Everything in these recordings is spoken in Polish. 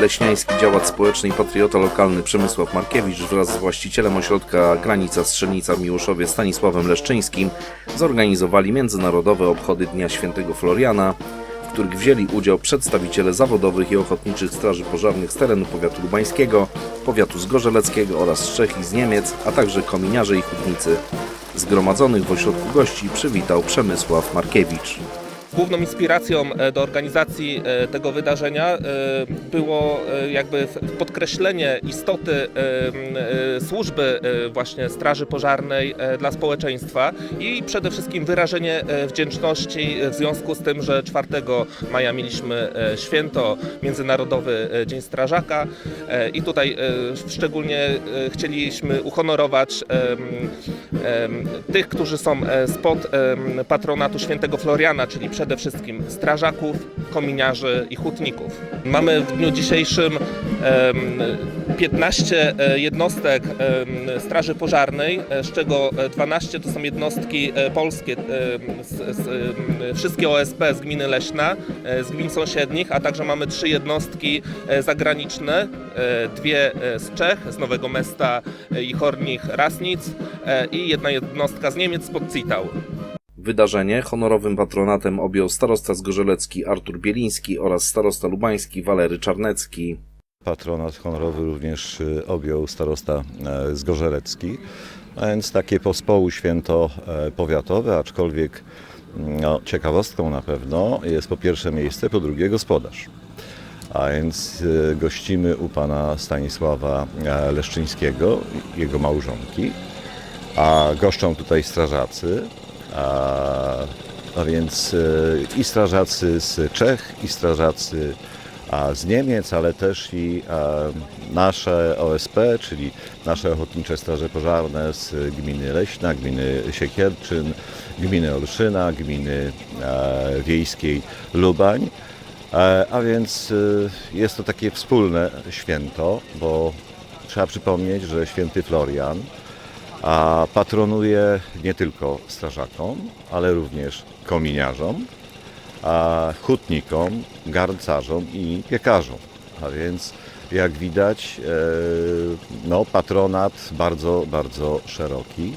Leśniański, działacz społeczny i patriota lokalny Przemysław Markiewicz wraz z właścicielem ośrodka Granica Strzelnica w Miłoszowie Stanisławem Leszczyńskim zorganizowali międzynarodowe obchody Dnia Świętego Floriana, w których wzięli udział przedstawiciele zawodowych i ochotniczych straży pożarnych z terenu powiatu lubańskiego, powiatu zgorzeleckiego oraz z Czech i z Niemiec, a także kominiarze i hutnicy. Zgromadzonych w ośrodku gości przywitał Przemysław Markiewicz. Główną inspiracją e, do organizacji e, tego wydarzenia e, było jakby podkreślenie istoty służby właśnie Straży Pożarnej dla społeczeństwa i przede wszystkim wyrażenie wdzięczności w związku z tym, że 4 maja mieliśmy święto Międzynarodowy Dzień Strażaka i tutaj szczególnie chcieliśmy uhonorować tych, którzy są spod patronatu świętego Floriana, czyli przede wszystkim strażaków, kominiarzy i hutników. Mamy w dniu dzisiejszym em, 15 e, jednostek Straży Pożarnej, e, z czego e, 12 to są jednostki e, polskie, wszystkie OSP z gminy Leśna, e, z gmin sąsiednich, a także mamy trzy jednostki e, zagraniczne, e, dwie e, z Czech, z Nowego Mesta e, i Hornich Rasnic e, i jedna jednostka z Niemiec spod Citał. Wydarzenie honorowym patronatem objął starosta zgorzelecki Artur Bieliński oraz starosta lubański Walery Czarnecki. Patronat honorowy również y, objął starosta e, Zgorzelecki, a więc takie pospołu święto e, powiatowe, aczkolwiek mm, no, ciekawostką na pewno jest po pierwsze miejsce, po drugie gospodarz. A więc y, gościmy u pana Stanisława e, Leszczyńskiego, jego małżonki, a goszczą tutaj strażacy, a, więc y, i strażacy z Czech, i strażacy z Niemiec, ale też i e, nasze OSP, czyli nasze Ochotnicze Straże Pożarne z gminy Leśna, gminy Siekierczyn, gminy Olszyna, gminy e, wiejskiej Lubań. E, a więc e, jest to takie wspólne święto, bo trzeba przypomnieć, że święty Florian a patronuje nie tylko strażakom, ale również kominiarzom, a hutnikom, garncarzom i piekarzom. A więc jak widać, e, no, patronat bardzo, bardzo szeroki.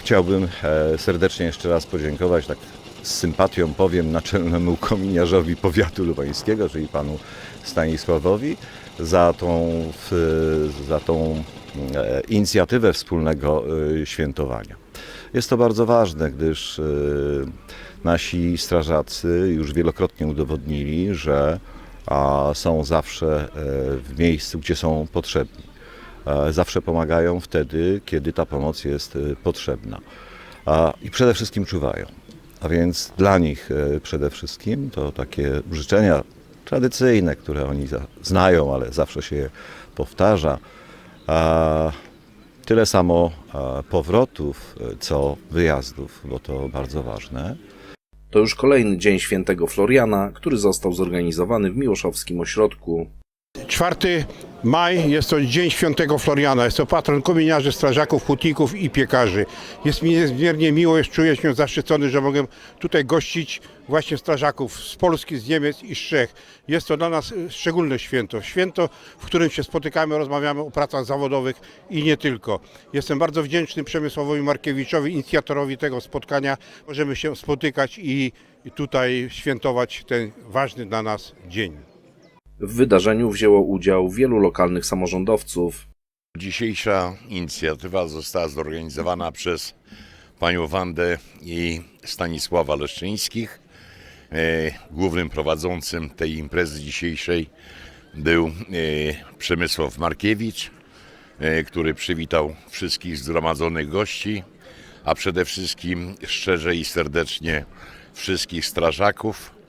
Chciałbym e, serdecznie jeszcze raz podziękować, tak z sympatią powiem, naczelnemu kominiarzowi powiatu lubańskiego, czyli panu Stanisławowi, za tą, za tą e, inicjatywę wspólnego e, świętowania. Jest to bardzo ważne, gdyż e, nasi strażacy już wielokrotnie udowodnili, że są zawsze w miejscu, gdzie są potrzebni. Zawsze pomagają wtedy, kiedy ta pomoc jest potrzebna. I przede wszystkim czuwają. A więc dla nich przede wszystkim to takie życzenia tradycyjne, które oni znają, ale zawsze się je powtarza. A, Tyle samo powrotów, co wyjazdów, bo to bardzo ważne. To już kolejny dzień świętego Floriana, który został zorganizowany w Miłoszowskim Ośrodku 4 maj jest to Dzień Świętego Floriana. Jest to patron kominiarzy, strażaków, hutników i piekarzy. Jest mi niezmiernie miło, jest, czuję się zaszczycony, że mogę tutaj gościć właśnie strażaków z Polski, z Niemiec i z Czech. Jest to dla nas y, szczególne święto. Święto, w którym się spotykamy, rozmawiamy o pracach zawodowych i nie tylko. Jestem bardzo wdzięczny Przemysławowi Markiewiczowi, inicjatorowi tego spotkania. Możemy się spotykać i i tutaj świętować ten ważny dla nas dzień. W wydarzeniu wzięło udział wielu lokalnych samorządowców. Dzisiejsza inicjatywa została zorganizowana przez panią Wandę i Stanisława Leszczyńskich. E, Głównym prowadzącym tej imprezy dzisiejszej był e, Przemysław Markiewicz, e, który przywitał wszystkich zgromadzonych gości, a przede wszystkim szczerze i serdecznie wszystkich strażaków,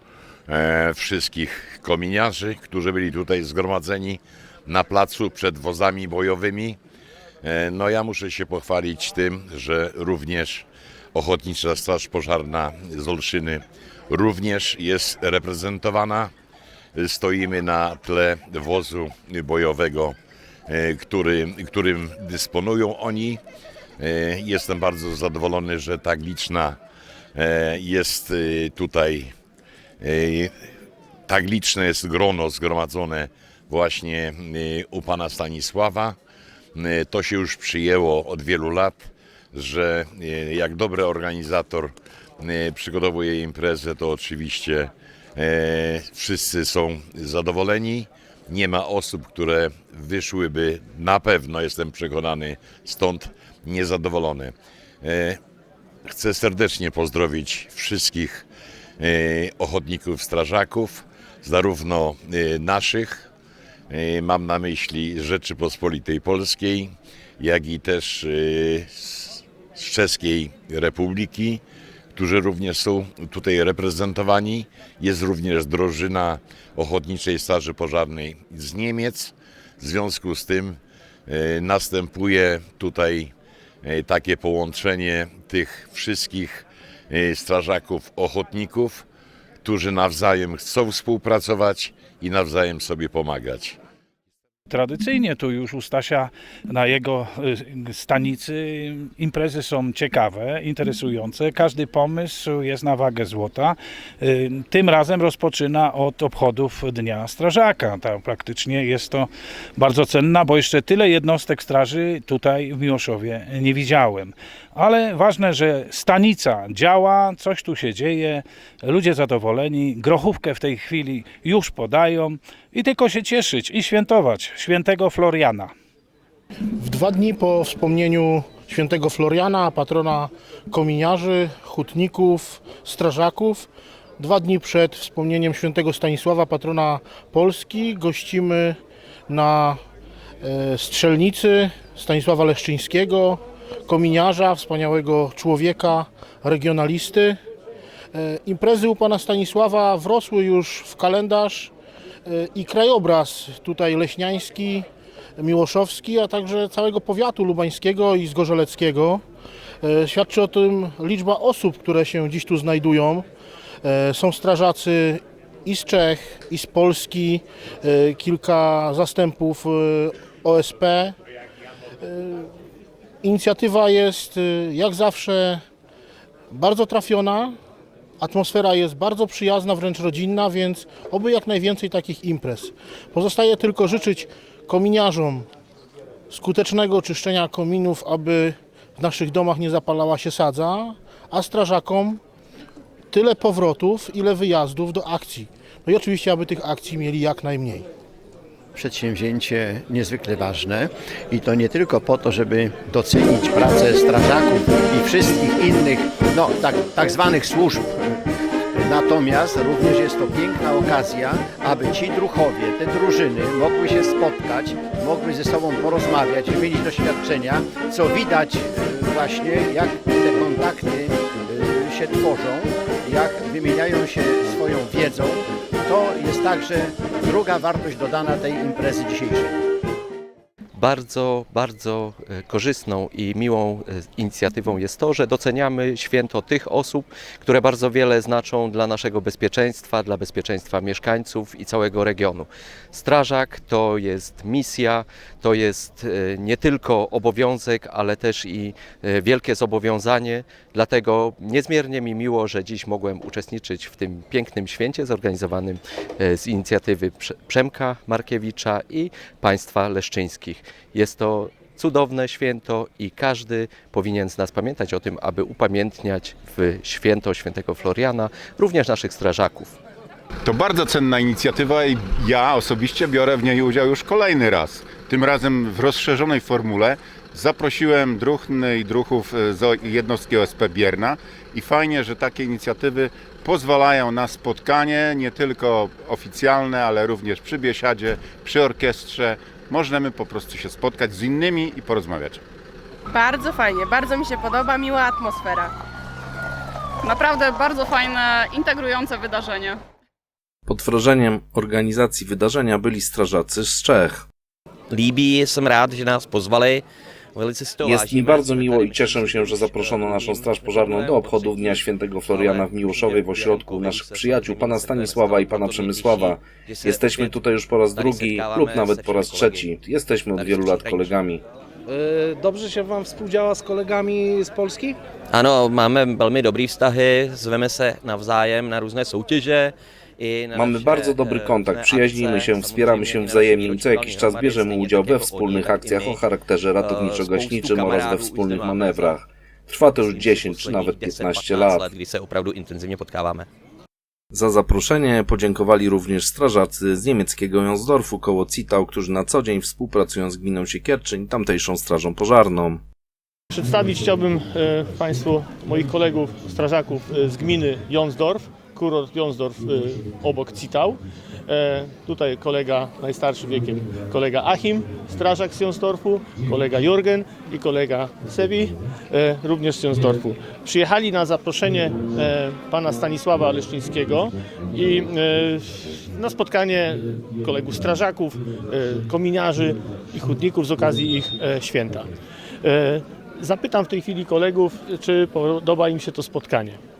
wszystkich kominiarzy, którzy byli tutaj zgromadzeni na placu przed wozami bojowymi. E, No ja muszę się pochwalić tym, że również Ochotnicza Straż Pożarna z Olszyny również jest reprezentowana. Stoimy na tle wozu bojowego, e, który, którym dysponują oni. E, Jestem bardzo zadowolony, że tak liczna e, jest e, tutaj e, tak liczne jest grono zgromadzone właśnie y, u pana Stanisława. Y, To się już przyjęło od wielu lat, że y, jak dobry organizator przygotowuje imprezę, to oczywiście wszyscy są zadowoleni. Nie ma osób, które wyszłyby na pewno, jestem przekonany, stąd niezadowolone. Chcę serdecznie pozdrowić wszystkich ochotników, strażaków, zarówno e, naszych, e, mam na myśli Rzeczypospolitej Polskiej, jak i też e, z Czeskiej Republiki, którzy również są tutaj reprezentowani. Jest również drożyna Ochotniczej Straży Pożarnej z Niemiec. W związku z tym e, następuje tutaj e, takie połączenie tych wszystkich e, strażaków, ochotników, którzy nawzajem chcą współpracować i nawzajem sobie pomagać. Tradycyjnie tu już u Stasia na jego y, stanicy imprezy są ciekawe, interesujące. Każdy pomysł jest na wagę złota. Y, Tym razem rozpoczyna od obchodów Dnia Strażaka. Tak, praktycznie jest to bardzo cenna, bo jeszcze tyle jednostek straży tutaj w Miłoszowie nie widziałem. Ale ważne, że stanica działa, coś tu się dzieje, ludzie zadowoleni, grochówkę w tej chwili już podają i tylko się cieszyć i świętować świętego Floriana. W dwa dni po wspomnieniu świętego Floriana, patrona kominiarzy, hutników, strażaków, dwa dni przed wspomnieniem świętego Stanisława, patrona Polski, gościmy na e, strzelnicy Stanisława Leszczyńskiego, kominiarza, wspaniałego człowieka, regionalisty. E, Imprezy u pana Stanisława wrosły już w kalendarz i krajobraz tutaj leśniański, miłoszowski, a także całego powiatu lubańskiego i zgorzeleckiego. E, Świadczy o tym liczba osób, które się dziś tu znajdują. E, Są strażacy i z Czech, i z Polski, e, kilka zastępów e, OSP. E, Inicjatywa jest e, jak zawsze bardzo trafiona. Atmosfera jest bardzo przyjazna, wręcz rodzinna, więc oby jak najwięcej takich imprez. Pozostaje tylko życzyć kominiarzom skutecznego czyszczenia kominów, aby w naszych domach nie zapalała się sadza, a strażakom tyle powrotów, ile wyjazdów do akcji. No i oczywiście, aby tych akcji mieli jak najmniej. przedsięwzięcie niezwykle ważne i to nie tylko po to, żeby docenić pracę strażaków i wszystkich innych, no tak, tak zwanych służb. Natomiast również jest to piękna okazja, aby ci druchowie, te drużyny mogły się spotkać, mogły ze sobą porozmawiać, wymienić doświadczenia, co widać e, właśnie, jak te kontakty e, się tworzą, jak wymieniają się swoją wiedzą. To jest także druga wartość dodana tej imprezy dzisiejszej. Bardzo, bardzo e, korzystną i miłą e, inicjatywą jest to, że doceniamy święto tych osób, które bardzo wiele znaczą dla naszego bezpieczeństwa, dla bezpieczeństwa mieszkańców i całego regionu. Strażak to jest misja, to jest e, nie tylko obowiązek, ale też i wielkie zobowiązanie. Dlatego niezmiernie mi miło, że dziś mogłem uczestniczyć w tym pięknym święcie zorganizowanym z inicjatywy Prze- Przemka Markiewicza i państwa leszczyńskich. Jest to cudowne święto i każdy powinien z nas pamiętać o tym, aby upamiętniać w święto świętego Floriana również naszych strażaków. To bardzo cenna inicjatywa i ja osobiście biorę w niej udział już kolejny raz. Tym razem w rozszerzonej formule. Zaprosiłem druhny i druhów z jednostki OSP Bierna i fajnie, że takie inicjatywy pozwalają na spotkanie nie tylko oficjalne, ale również przy biesiadzie, przy orkiestrze. Możemy po prostu się spotkać z innymi i porozmawiać. Bardzo fajnie, bardzo mi się podoba, miła atmosfera. Naprawdę bardzo fajne, integrujące wydarzenie. Pod wrażeniem organizacji wydarzenia byli strażacy z Czech. líbí, jsem rád, že nás pozvali. Jest mi bardzo miło i cieszę się, że zaproszono naszą Straż Pożarną do obchodów Dnia Świętego Floriana w Miłoszowie w ośrodku naszych przyjaciół, pana Stanisława i pana Przemysława. Jesteśmy tutaj już po raz drugi lub nawet po raz trzeci. Jesteśmy od wielu lat kolegami. Dobrze się Wam współdziała z kolegami z Polski? Ano, máme velmi dobrý vztahy, zveme se navzájem na různé soutěže. Mamy bardzo dobry kontakt, przyjaźnimy się, wspieramy się wzajemnie i co jakiś czas bierzemy udział we wspólnych akcjach o charakterze ratowniczo-gaśniczym oraz we wspólnych manewrach. Trwa to już 10 czy nawet 15 lat. Za zaproszenie podziękowali również strażacy z niemieckiego Jonsdorfu koło Citał, którzy na co dzień współpracują z gminą Siekierczyń, tamtejszą strażą pożarną. Przedstawić chciałbym e, Państwu moich kolegów, strażaków e, z gminy Jonsdorf, kurort Jonsdorf e, obok Citał. E, tutaj kolega najstarszy wiekiem, kolega Achim, strażak z Jonsdorfu, kolega Jorgen i kolega Sebi, e, również z Jonsdorfu. Przyjechali na zaproszenie e, pana Stanisława Leszczyńskiego i na spotkanie kolegów strażaków, kominiarzy i hutników z okazji ich święta. Zapytam w tej chwili kolegów, czy podoba im się to spotkanie.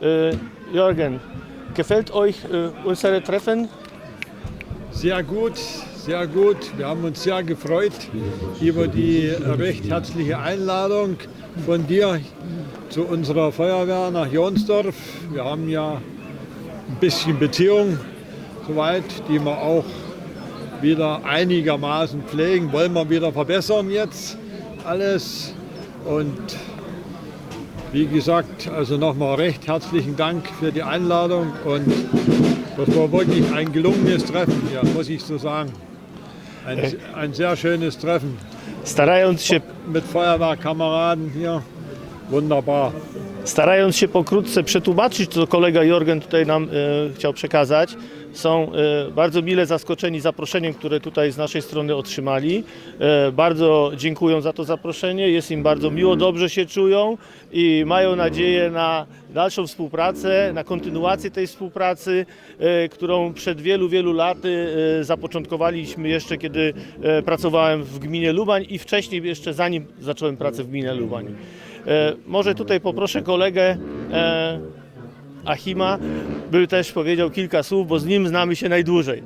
E, Jorgen, gefällt euch e, unsere Treffen? Sehr gut, sehr gut. Wir haben uns sehr gefreut über die recht herzliche Einladung von dir zu unserer Feuerwehr nach Jonsdorf. Wir haben ja ein bisschen Beziehung soweit, die wir auch wieder einigermaßen pflegen. Wollen wir wieder verbessern jetzt alles. Und wie gesagt, also nochmal recht herzlichen Dank für die Einladung und das war wirklich ein gelungenes Treffen hier, muss ich so sagen. Ein, ein sehr schönes Treffen Starając się, mit Feuerwehrkameraden hier. Wunderbar. starając się pokrótce przetłumaczyć, co kolega Jorgen tutaj nam e, chciał przekazać, są e, bardzo mile zaskoczeni zaproszeniem, które tutaj z naszej strony otrzymali. E, bardzo dziękują za to zaproszenie, jest im bardzo miło, dobrze się czują i mają nadzieję na dalszą współpracę, na kontynuację tej współpracy, e, którą przed wielu, wielu laty zapoczątkowaliśmy jeszcze, kiedy pracowałem w gminie Lubań i wcześniej jeszcze zanim zacząłem pracę w gminie Lubań. Może tutaj poproszę kolegę Achima, by też powiedział kilka słów, bo z nim znamy się najdłużej.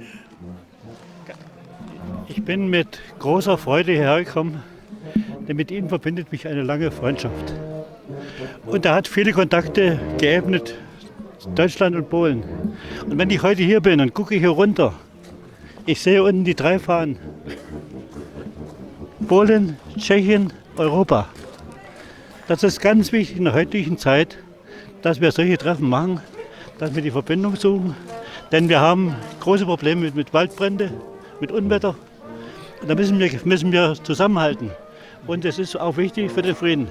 Ich bin mit großer Freude hierher gekommen, denn mit Ihnen verbindet mich eine lange Freundschaft. Und er hat viele Kontakte geebnet, Deutschland und Polen. Und wenn ich heute hier bin und gucke hier runter, ich sehe unten die drei Fahnen. Polen, Tschechien, Europa. Das ist ganz wichtig in der heutigen Zeit, dass wir solche Treffen machen, dass wir die Verbindung suchen. Denn wir haben große Probleme mit, mit Waldbrände, mit Unwetter. Und da müssen wir, müssen wir zusammenhalten. Und es ist auch wichtig für den Frieden.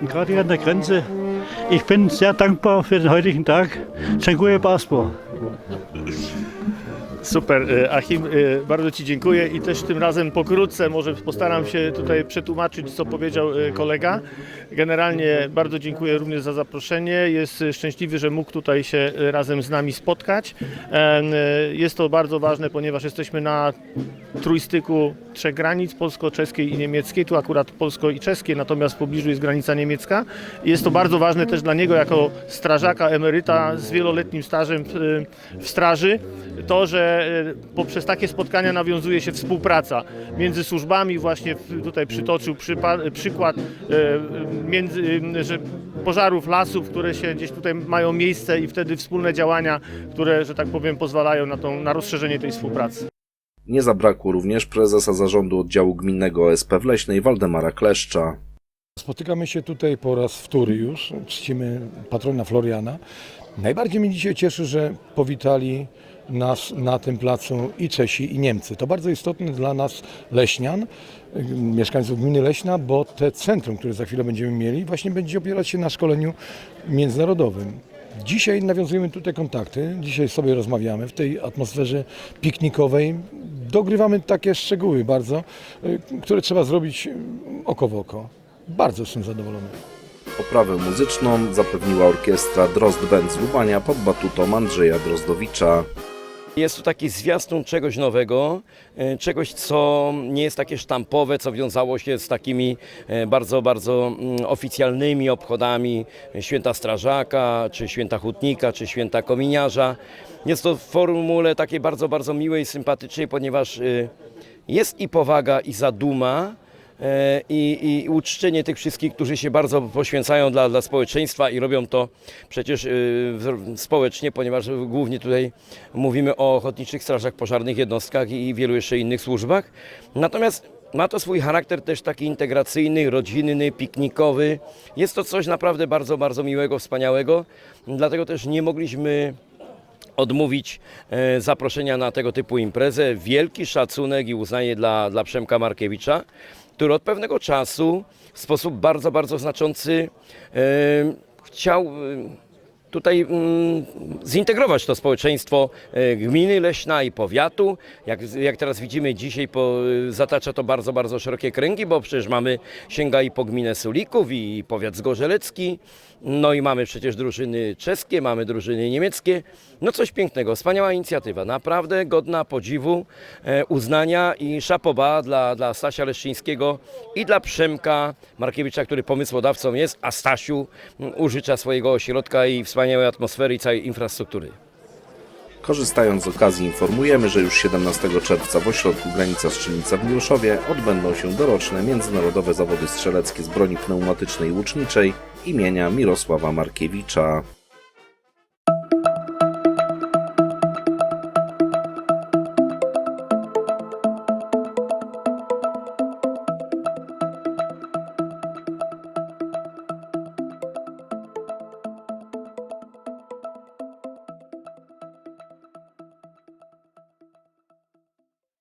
Und gerade hier an der Grenze, ich bin sehr dankbar für den heutigen Tag. Dziękuję bardzo. Super, e, Achim, e, bardzo Ci dziękuję i też tym razem pokrótce może postaram się tutaj przetłumaczyć, co powiedział e, kolega. Generalnie bardzo dziękuję również za zaproszenie. Jest szczęśliwy, że mógł tutaj się razem z nami spotkać. E, Jest to bardzo ważne, ponieważ jesteśmy na trójstyku trzech granic, polsko-czeskiej i niemieckiej. Tu akurat polsko i czeskie, natomiast w pobliżu jest granica niemiecka. Jest to bardzo ważne też dla niego jako strażaka, emeryta z wieloletnim stażem w, straży, to, że e, poprzez takie spotkania nawiązuje się współpraca między służbami. Właśnie tutaj przytoczył przykład e, między, e, że pożarów lasów, które się gdzieś tutaj mają miejsce i wtedy wspólne działania, które, że tak powiem, pozwalają na, tą, na rozszerzenie tej współpracy. Nie zabrakło również prezesa zarządu oddziału gminnego OSP w Leśnej Waldemara Kleszcza. Spotykamy się tutaj po raz wtóry już, czcimy patrona Floriana. Najbardziej mnie dzisiaj cieszy, że powitali nas na tym placu i Czesi, i Niemcy. To bardzo istotne dla nas Leśnian, mieszkańców gminy Leśna, bo te centrum, które za chwilę będziemy mieli, właśnie będzie opierać się na szkoleniu międzynarodowym. Dzisiaj nawiązujemy tutaj kontakty, dzisiaj sobie rozmawiamy w tej atmosferze piknikowej. Dogrywamy takie szczegóły bardzo, y, które trzeba zrobić y, oko w oko. Bardzo jestem zadowolony. Oprawę muzyczną zapewniła orkiestra Drozd Band z Lubania pod batutą Andrzeja Drozdowicza. Jest to taki zwiastun czegoś nowego, e, czegoś, co nie jest takie sztampowe, co wiązało się z takimi e, bardzo, bardzo mm, oficjalnymi obchodami święta strażaka, czy święta hutnika, czy święta kominiarza. Jest to w formule takiej bardzo, bardzo miłej, sympatycznej, ponieważ e, jest i powaga, i zaduma, i, i uczczenie tych wszystkich, którzy się bardzo poświęcają dla, dla społeczeństwa i robią to przecież e, w- społecznie, ponieważ głównie tutaj mówimy o ochotniczych strażach pożarnych, jednostkach i wielu jeszcze innych służbach. Natomiast ma to swój charakter też taki integracyjny, rodzinny, piknikowy. Jest to coś naprawdę bardzo, bardzo miłego, wspaniałego. Dlatego też nie mogliśmy odmówić e, zaproszenia na tego typu imprezę. Wielki szacunek i uznanie dla, dla Przemka Markiewicza, który od pewnego czasu w sposób bardzo, bardzo znaczący chciał tutaj mm, zintegrować to społeczeństwo e, gminy Leśna i powiatu. Jak, jak teraz widzimy dzisiaj po, zatacza to bardzo, bardzo szerokie kręgi, bo przecież mamy sięga i po gminę Sulików i powiat zgorzelecki, no i mamy przecież drużyny czeskie, mamy drużyny niemieckie. No coś pięknego, wspaniała inicjatywa, naprawdę godna podziwu, e, uznania i szapoba dla, dla Stasia Leszczyńskiego i dla Przemka Markiewicza, który pomysłodawcą jest, a Stasiu m, użycza swojego ośrodka i wspaniałej atmosfery i całej infrastruktury. Korzystając z okazji informujemy, że już 17 czerwca w ośrodku Granica Strzelnica w Miłoszowie odbędą się doroczne międzynarodowe zawody strzeleckie z broni pneumatycznej i łuczniczej imienia Mirosława Markiewicza.